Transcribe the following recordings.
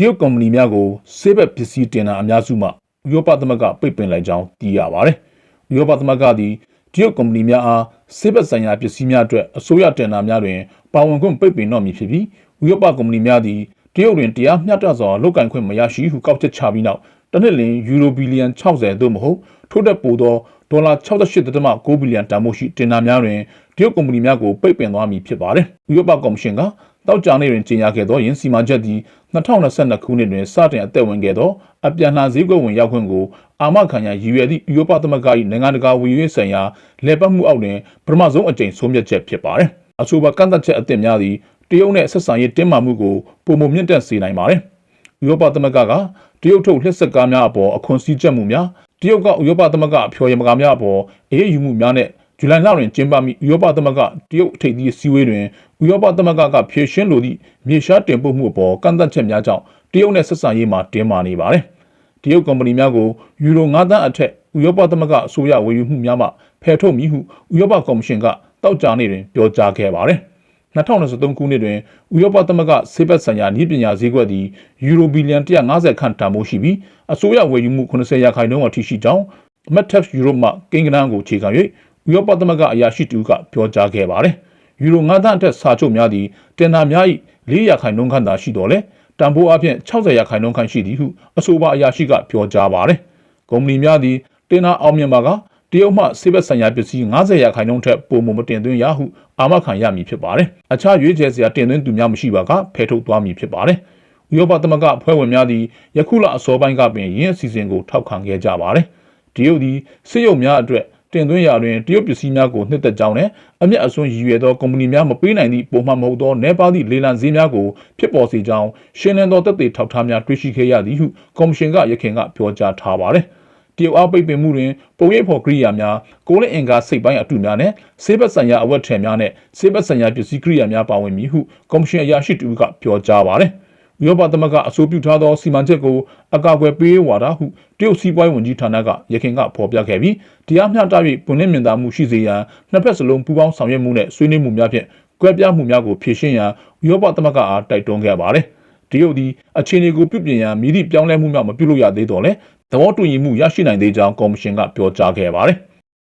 တရုတ်ကုမ္ပဏီများကိုဆေးဘက်ပစ္စည်းတင်တာအများစုမှဥရောပသမဂ္ဂပိတ်ပင်လိုက်ကြောင်းသိရပါတယ်။ဥရောပသမဂ္ဂသည်တရုတ်ကုမ္ပဏီများအားဆေးဘက်ဆိုင်ရာပစ္စည်းများအတွက်အစိုးရတင်တာများတွင်ပါဝင်ခွင့်ပိတ်ပင်တော့မည်ဖြစ်ပြီးဥရောပကုမ္ပဏီများသည်တရုတ်တွင်တရားမျှတစွာလုပ်ကိုင်ခွင့်မရရှိဟုကောက်ချက်ချပြီးနောက်တစ်နှစ်လျင်ယူရိုဘီလီယံ60သို့မဟုတ်ထို့တက်ပိုသောဒေါ်လာ68.9ဘီလီယံတန်ဖိုးရှိတင်တာများတွင်တရုတ်ကုမ္ပဏီများကိုပိတ်ပင်သွားမည်ဖြစ်ပါတယ်။ဥရောပကော်မရှင်က တောက်ကြနေတွင်ကြေညာခဲ့သောယင်းစီမံချက်သည်2022ခုနှစ်တွင်စတင်အသက်ဝင်ခဲ့သောအပြန်လှန်ဈေးကွက်ဝင်ရောက်ခွင့်ကိုအာမခံရရည်ရွယ်သည့်ဥရောပသမဂ္ဂ၏နိုင်ငံတကာဝင်ရွေးဆိုင်ရာလေပတ်မှုအောက်တွင်ပထမဆုံးအကြိမ်ဆုံးဖြတ်ချက်ဖြစ်ပါတယ်။အဆိုပါကန့်သက်ချက်အသစ်များသည်တရုတ်နှင့်ဆက်ဆံရေးတင်းမာမှုကိုပုံမမြင့်တက်စေနိုင်ပါတယ်။ဥရောပသမဂ္ဂကတရုတ်ထုတ်လက်ဆက်ကားများအပေါ်အခွန်စည်းချက်မှုများတရုတ်ကဥရောပသမဂ္ဂအဖျော်ရမကာများအပေါ်အေးအေးယူမှုများနဲ့ ဇူလိုင်လတွင်ကျင်းပမိဥရောပသမဂ္ဂတရုတ်ထိပ်သီးစည်းဝေးတွင်ဥရောပသမဂ္ဂကဖြည့်ရှင်းလိုသည့်မြေရှားတင်ပို့မှုအပေါ်ကန့်သက်ချက်များကြောင့်တရုတ်နဲ့ဆက်ဆံရေးမှာတင်းမာနေပါတယ်။တရုတ်ကုမ္ပဏီများကိုယူရို9သန်းအထက်ဥရောပသမဂ္ဂအစိုးရဝယ်ယူမှုများမှဖယ်ထုတ်မည်ဟုဥရောပကော်မရှင်ကတောက်ကြနေတွင်ပြောကြားခဲ့ပါတယ်။2023ခုနှစ်တွင်ဥရောပသမဂ္ဂဆေးဘက်ဆိုင်ရာနည်းပညာဈေးကွက်သည်ယူရိုဘီလီယံ150ခန့်တန်ဖိုးရှိပြီးအစိုးရဝယ်ယူမှု80ရာခိုင်နှုန်းအထိရှိကြောင်း Metaf Europe မှကိန်းဂဏန်းကိုခြေခံ၍ ဥရောပသမဂ္ဂအရာရှိတူကပြောကြားခဲ့ပါတယ်။ယူရို9သန်းအထက်စာချုပ်များသည်တင်ဒါများ၏4ရာခိုင်နှုန်းခန့်သာရှိတော်လဲတန်ဖိုးအပြင်60ရာခိုင်နှုန်းခန့်ရှိသည်ဟုအဆိုပါအရာရှိကပြောကြားပါတယ်။ကုမ္ပဏီများသည်တင်ဒါအောင်မြင်ပါကတရုတ်မှဆေးဘက်ဆိုင်ရာပစ္စည်း90ရာခိုင်နှုန်းထက်ပိုမိုမတင်သွင်းရဟုအာမခံရမည်ဖြစ်ပါတယ်။အခြားရွေးချယ်စရာတင်သွင်းသူများမရှိပါကဖယ်ထုတ်သွားမည်ဖြစ်ပါတယ်။ဥရောပသမဂ္ဂအဖွဲ့ဝင်များသည်ယခုလအစောပိုင်းကပင်ယင်းအစီအစဉ်ကိုထောက်ခံခဲ့ကြပါတယ်။တရုတ်သည်စစ်ရုပ်များအတွက် တင်သွင်းရာတွင်တရုတ်ပစ္စည်းများကိုနှစ်သက်ကြောင်းနဲ့အမျက်အစွန်းရည်ရွယ်သောကုမ္ပဏီများမပေးနိုင်သည့်ပုံမှန်မဟုတ်သောနေပါသည့်လေလံဈေးများကိုဖြစ်ပေါ်စေကြောင်းရှင်းလင်းသောသက်သေထောက်ထားများတွေ့ရှိခဲ့ရသည်ဟုကော်မရှင်ကရခင်ကပြောကြားထားပါတယ်။တရုတ်အားပိတ်ပင်မှုတွင်ပုံရိပ်ဖော်ကိရိယာများကိုလင်းအင်္ဂါစိတ်ပိုင်းအတူများနဲ့ဆေးဘက်ဆိုင်ရာအဝတ်ထည်များနဲ့ဆေးဘက်ဆိုင်ရာပစ္စည်းကိရိယာများပါဝင်မည်ဟုကော်မရှင်အရာရှိတူကပြောကြားပါတယ်။ ဥရောပသမဂ္ဂအဆိုပြုထားသောစီမံချက်ကိုအကာအကွယ်ပေးဝါဒဟုတရုတ်စီးပွားရေးဝန်ကြီးဌာနကရခိုင်ကဖော်ပြခဲ့ပြီးတရားမျှတ၍ပွင့်လင်းမြင်သာမှုရှိစေရန်နှစ်ဖက်စလုံးပူးပေါင်းဆောင်ရွက်မှုနဲ့ဆွေးနွေးမှုများဖြင့်ကွဲပြားမှုများကိုဖြေရှင်းရန်ဥရောပသမဂ္ဂအားတိုက်တွန်းခဲ့ပါတယ်။တရုတ်သည်အခြေအနေကိုပြုပြင်ရန်မိသည့်ပြောင်းလဲမှုများမပြုလုပ်ရသေးတော့လဲသဘောတူညီမှုရရှိနိုင်သေးကြောင်းကော်မရှင်ကပြောကြားခဲ့ပါတယ်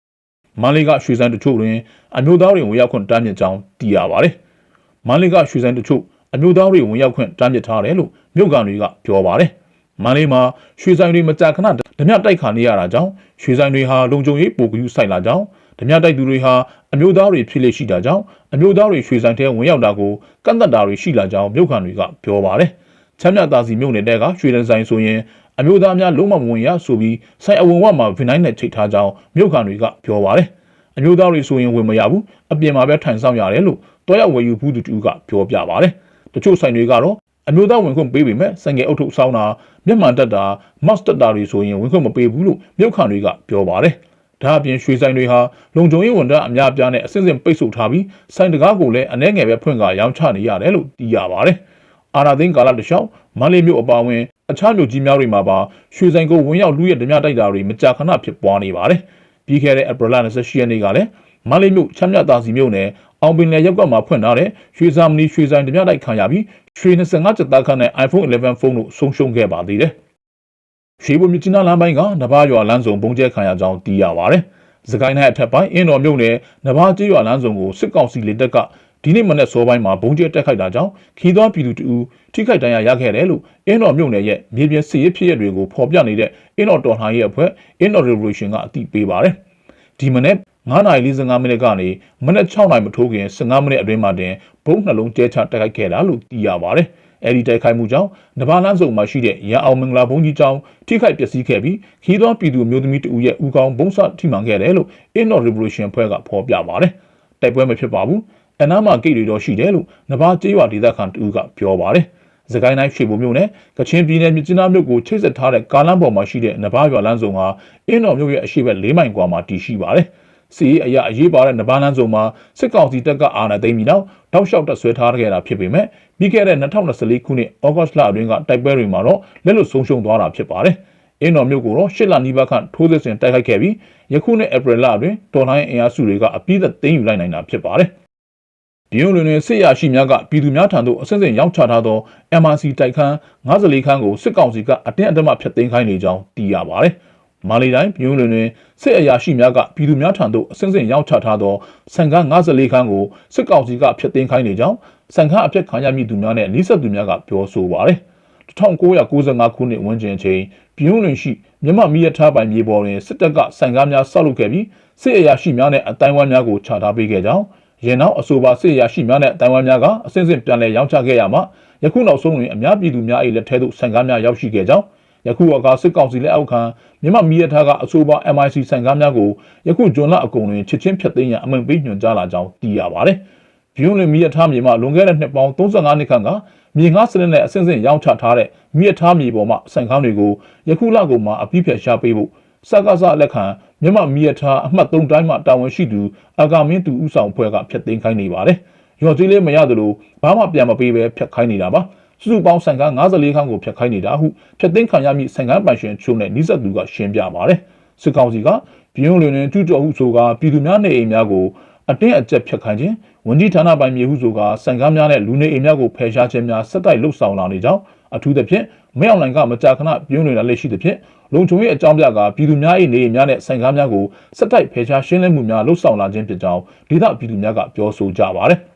။မန္တလေးကရွှေစံတချို့တွင်အမျိုးသားတွေဝင်ရောက်ခွင့်တားမြစ်ကြောင်းသိရပါတယ်။မန္တလေးကရွှေစံတချို့ အမျိုးသားတွေဝင်ရောက်ခွင့်တားမြစ်ထားတယ်လို့မြို့ကန်တွေကပြောပါတယ်။မန္တလေးမှာရွှေဆိုင်တွေမကြာခဏဓမြတိုက်ခါနေရတာကြောင့်ရွှေဆိုင်တွေဟာလုံခြုံရေးပိုကူးဆိုင်လာကြောင်းဓမြတိုက်သူတွေဟာအမျိုးသားတွေဖြစ်လေရှိတာကြောင့်အမျိုးသားတွေရွှေဆိုင်ထဲဝင်ရောက်တာကိုကန့်သက်တာတွေရှိလာကြောင်းမြို့ကန်တွေကပြောပါတယ်။ချမ်းမြသာစီမြို့နယ်တဲကရွှေလန်ဆိုင်ဆိုရင်အမျိုးသားများလုံးဝမဝင်ရဆိုပြီးဆိုင်အဝင်ဝမှာဗီနိုင်းနဲ့ချိတ်ထားကြောင်းမြို့ကန်တွေကပြောပါတယ်။အမျိုးသားတွေဆိုရင်ဝင်မရဘူးအပြင်မှာပဲထိုင်ဆောင်ရတယ်လို့တောရောက်ဝယ်ယူဘူးသူတူကပြောပြပါတယ်။ တချို့ဆိုင်တွေကတော့အမျိုးသားဝင်ခွင့်ပေးပေမဲ့ဆိုင်ငယ်အုပ်ထုပ်ဆောင်းတာမျက်မှန်တက်တာမတ်တက်တာတွေဆိုရင်ဝင်ခွင့်မပေးဘူးလို့မြို့ခံတွေကပြောပါတယ်။ဒါအပြင်ရွှေဆိုင်တွေဟာလုံခြုံရေးဝန်ထမ်းအများအပြားနဲ့အစစ်အစစ်ပိတ်ဆို့ထားပြီးဆိုင်တကားကိုလည်းအနှဲငယ်ပဲဖွင့်ကာရောင်းချနေရတယ်လို့သိရပါတယ်။အာနာသိန်းကာလတလျှောက်မန္တလေးမြို့အပါအဝင်အခြားမြို့ကြီးများတွေမှာပါရွှေဆိုင်ကိုဝင်ရောက်လူရဲဓမြတိုက်တာတွေမကြာခဏဖြစ်ပွားနေပါတယ်။ပြီးခဲ့တဲ့ဧပြီလ28ရက်နေ့ကလည်းမန္တလေးမြို့ချမ်းမြသာစီမြို့နယ် အောင်ပင်လယ်ရပ်ကွက်မှာဖွင့်ထားတဲ့ရွှေစာမနီရွှေဆိုင်ဓမြတိုက်ခံရပြီးရွှေ25ကျပ်သားခန့်နဲ့ iPhone 11ဖုန်းတို့ဆုံးရှုံးခဲ့ပါသေးတယ်။ရွှေဘုံမြချင်းနာလမ်းပိုင်းကနဘာရွာလမ်းစုံပုံကျဲခံရကြောင်းသိရပါဗျ။စကိုင်းတိုင်းအထက်ပိုင်းအင်းတော်မြို့နယ်နဘာကျေးရွာလမ်းစုံကိုစစ်ကောင်စီလေတပ်ကဒီနေ့မနေ့စောပိုင်းမှာဘုံကျဲတက်ခိုက်တာကြောင့်ခီးသောပြည်သူတူထိခိုက်ဒဏ်ရာရခဲ့တယ်လို့အင်းတော်မြို့နယ်ရဲ့မြေပြင်စစ်ရေးဖြစ်ရပ်တွေကိုဖော်ပြနေတဲ့အင်းတော်တော်လှန်ရေးအဖွဲ့အင်းတော် Revolution ကအသိပေးပါတယ်။ဒီမနေ့ 9:45မိနစ်ကနေမနက်6နာရီမထိုးခင်15မိနစ်အတွင်းမှာတင်ဘုံနှလုံးကျဲချတိုက်ခိုက်ခဲ့တာလို့သိရပါတယ်။အဲဒီတိုက်ခိုက်မှုကြောင့်နဘာလန်းစုံမှာရှိတဲ့ရန်အောင်မင်္ဂလာဘုံကြီးကျောင်းထိခိုက်ပျက်စီးခဲ့ပြီးခီးသောပြည်သူမျိုးသမီးတဦးရဲ့ဦးခေါင်းဘုံစထိမှန်ခဲ့တယ်လို့ Inno Revolution ဖွဲ့ကဖော်ပြပါတယ်။တိုက်ပွဲမဖြစ်ပါဘူး။အနားမှာဂိတ်တွေတော့ရှိတယ်လို့နဘာကျေးရွာဒေသခံတဦးကပြောပါတယ်။စကိုင်းတိုင်းရွှေဘုံမြို့နယ်ကချင်ပြည်နယ်မြစ်ကြီးနားမြို့ကိုချိတ်ဆက်ထားတဲ့ကားလမ်းပေါ်မှာရှိတဲ့နဘာရွာလမ်းစုံဟာအင်းတော်မြို့ရဲ့အရှိတ်၄မိုင်ကွာမှာတည်ရှိပါတယ်။ စီအရာအရေးပါတဲ့နဘာလန်းစုံမှာစစ်ကောင်စီတပ်ကအာဏာသိမ်းပြီးနောက်တောက်လျှောက်တက်ဆွဲထားခဲ့တာဖြစ်ပေမဲ့ပြီးခဲ့တဲ့2024ခုနှစ်ဩဂတ်လအတွင်းကတိုက်ပွဲတွေမှာတော့လက်လွတ်ဆုံးရှုံးသွားတာဖြစ်ပါတယ်။အင်းတော်မြို့ကိုတော့ရှစ်လနီးပါးခန့်ထိုးစစ်ဆင်တိုက်ခိုက်ခဲ့ပြီးယခုနှစ်ဧပြီလအတွင်းတော်လိုင်းအင်အားစုတွေကအပြည့်အသိမ်းယူလိုက်နိုင်တာဖြစ်ပါတယ်။ပြည်ုံလွင်တွင်စစ်ရရှိများကပြည်သူများထံသို့အဆင့်ဆင့်ရောက်ချထားသော MRC တိုက်ခန်း54ခန်းကိုစစ်ကောင်စီကအတင်းအဓမ္မဖျက်သိမ်းခိုင်းနေကြောင်းသိရပါဗျ။ မာလီတိုင်းပြည်ုံလွင်တွင်စစ်အရာရှိများကပြည်သူများထံသို့အဆင့်ဆင့်ရောက်ချထားသောစံခန်း54ခန်းကိုစစ်ကောင်စီကဖျက်သိမ်းခိုင်းနေကြောင်းစံခန်းအပြက်ခံရမည့်သူများနဲ့နှိစက်သူများကပြောဆိုပါဗျ။1995ခုနှစ်ဝန်းကျင်အချိန်ပြည်ုံလွင်ရှိမြမမီးရထားပိုင်မြေပေါ်တွင်စစ်တပ်ကစံကားများဆောက်လုပ်ခဲ့ပြီးစစ်အရာရှိများနဲ့အတိုင်းဝမ်းများကိုခြာထားပေးခဲ့ကြောင်းရင်နောက်အဆိုပါစစ်အရာရှိများနဲ့အတိုင်းဝမ်းများကအစဉ်စဉ်ပြန်လည်ရောင်းချခဲ့ရမှာယခုနောက်ဆုံးတွင်အများပြည်သူများ၏လက်ထဲသို့စံကားများရောက်ရှိခဲ့ကြောင်း ယခုအခါစစ်ကောင်စီလက်အောက်ခံမြမမီးရထားကအဆိုပါ MIC စံကားများကိုယခုဂျွန်လအကုန်တွင်ချစ်ချင်းဖြတ်သိမ်းရန်အမိန့်ပေးညွှန်ကြားလာကြောင်းသိရပါသည်။ဘီယွန်လင်မီရထားမြေမှာလွန်ခဲ့တဲ့နှစ်ပေါင်း35နှစ်ခန့်ကမြေငါးစနစ်နဲ့အဆင့်ဆင့်ရောင်းချထားတဲ့မြေထားမြေပေါ်မှာစံခန်းတွေကိုယခုလကုန်မှာအပြည့်ဖြတ်ရှာပေးဖို့စကားစလက်ခံမြမမီရထားအမှတ်3တိုင်းမှာတာဝန်ရှိသူအာဂါမင်းသူဦးဆောင်ဖွဲ့ကဖျက်သိမ်းခိုင်းနေပါတယ်။ရော်ကြီးလေးမရသလိုဘာမှပြန်မပေးဘဲဖျက်ခိုင်းနေတာပါ။ စုစုပေါင်းစံခန်း54ခန်းကိုဖျက်ခိုင်းနေတာဟုဖျက်သိမ်းခံရမည့်စံခန်းပိုင်ရှင်ချို့နဲ့နှိစက်သူကရှင်းပြပါတယ်။စစ်ကောင်စီကပြည်ုံလွင်တွင်ကျူးကျော်ဟုဆိုကာပြည်သူများနေအိမ်များကိုအတင်းအကျပ်ဖြတ်ခိုင်းခြင်းဝန်ကြီးဌာနပိုင်မြေဟုဆိုကစံကားများနဲ့လူနေအိမ်များကိုဖယ်ရှားခြင်းများဆက်တိုက်လှုပ်ဆောင်လာနေကြောင်းအထူးသဖြင့်မဲအောင်လိုင်ကမကြာခဏပြုံးနေတာလက်ရှိသဖြင့်လုံခြုံရေးအကြောင်းပြကပြည်သူများ၏နေအိမ်များနဲ့စံကားများကိုဆက်တိုက်ဖယ်ရှားရှင်းလင်းမှုများလှုပ်ဆောင်လာခြင်းဖြစ်ကြောင်းဒေသပြည်သူများကပြောဆိုကြပါတယ်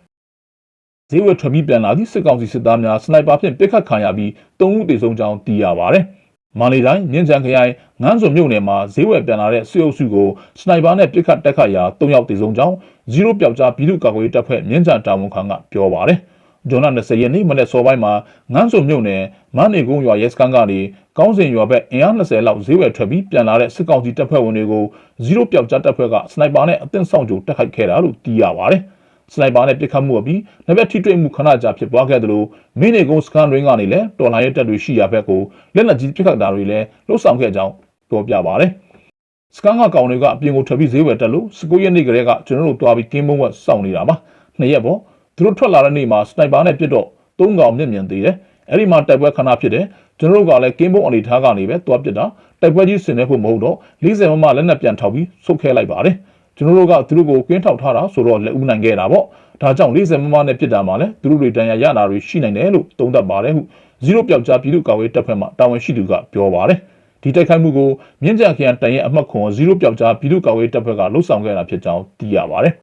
ဈေးဝယ်ထွက်ပြီးပြန်လာသည့်စစ်ကောင်စီစစ်သားများစနိုက်ပါဖြင့်ပစ်ခတ်ခံရပြီး၃ဦးသေဆုံးကြောင်းသိရပါတယ်။မာလီတိုင်းမြင်းချံခရိုင်ငန်းစုံမြို့နယ်မှာဈေးဝယ်ပြန်လာတဲ့စစ်အုပ်စုကိုစနိုက်ပါနဲ့ပစ်ခတ်တက်ခတ်ရာ၃ယောက်သေဆုံးကြောင်းဇီရိုပျောက်ကြားပြည်သူ့ကာကွယ်ရေးတပ်ဖွဲ့မြင်းချံတာဝန်ခံကပြောပါတယ်။ဂျွန်လ20ရက်နေ့မနေ့စောပိုင်းမှာငန်းစုံမြို့နယ်မန်းနေကုန်းရွာရဲစခန်းကနေကောင်းစင်ရွာဘက်အင်အား20လောက်ဈေးဝယ်ထွက်ပြီးပြန်လာတဲ့စစ်ကောင်စီတပ်ဖွဲ့ဝင်တွေကိုဇီရိုပျောက်ကြားတပ်ဖွဲ့ကစနိုက်ပါနဲ့အသင့်ဆောင်ကြိုတက်ခိုက်ခဲ့တာလို့သိရပါတယ်။ စနိုက်ပါနဲ့ပစ်ခတ်မှုအပြီးနှစ်ဘက်ထိတွေ့မှုခဏကြာဖြစ်ပွားခဲ့သလိုမင်းနေကုန်းစကန်ရင်းကနေလည်းတော်လိုင်းရဲတပ်တွေရှိရာဘက်ကိုလက်နက်ကြီးပစ်ခတ်တာတွေလည်းလှုပ်ဆောင်ခဲ့ကြောင်းပြောပြပါဗျ။စကန်ကကောင်တွေကအပြင်ကိုထွက်ပြီးဈေးဝယ်တက်လို့19ရက်နေ့ကလေးကကျွန်တော်တို့တွားပြီးကင်းမုံဝက်စောင့်နေတာပါ။နှစ်ရက်ပေါ့သူတို့ထွက်လာတဲ့နေ့မှာစနိုက်ပါနဲ့ပစ်တော့သုံးကောင်မျက်မြင်သေးတယ်။အဲ့ဒီမှာတိုက်ပွဲခဏဖြစ်တယ်။ကျွန်တော်တို့ကလည်းကင်းဘုံအနေထားကနေပဲတွားပစ်တာတိုက်ပွဲကြီးဆင်နေဖို့မဟုတ်တော့40မမလက်နက်ပြန်ထောက်ပြီးဆုတ်ခဲလိုက်ပါတယ်။ ကျွန်တော်တို့ကသူတို့ကိုကင်းထောက်ထားတာဆိုတော့လက်ဦးနိုင်ခဲ့တာပေါ့ဒါကြောင့်40မမနဲ့ပြစ်တာမှာလဲသူတို့တွေတန်ရာရတာတွေရှိနိုင်တယ်လို့သုံးသပ်ပါတယ်ဟုဇီရိုပျောက်ကြားပြည်သူ့ကာကွယ်တပ်ဖွဲ့မှတာဝန်ရှိသူကပြောပါတယ်ဒီတိုက်ခိုက်မှုကိုမြင်းကြံခရိုင်တန်ရဲ့အမှတ်ခွန်ဇီရိုပျောက်ကြားပြည်သူ့ကာကွယ်တပ်ဖွဲ့ကလှုပ်ဆောင်ခဲ့တာဖြစ်ကြောင်းသိရပါတယ်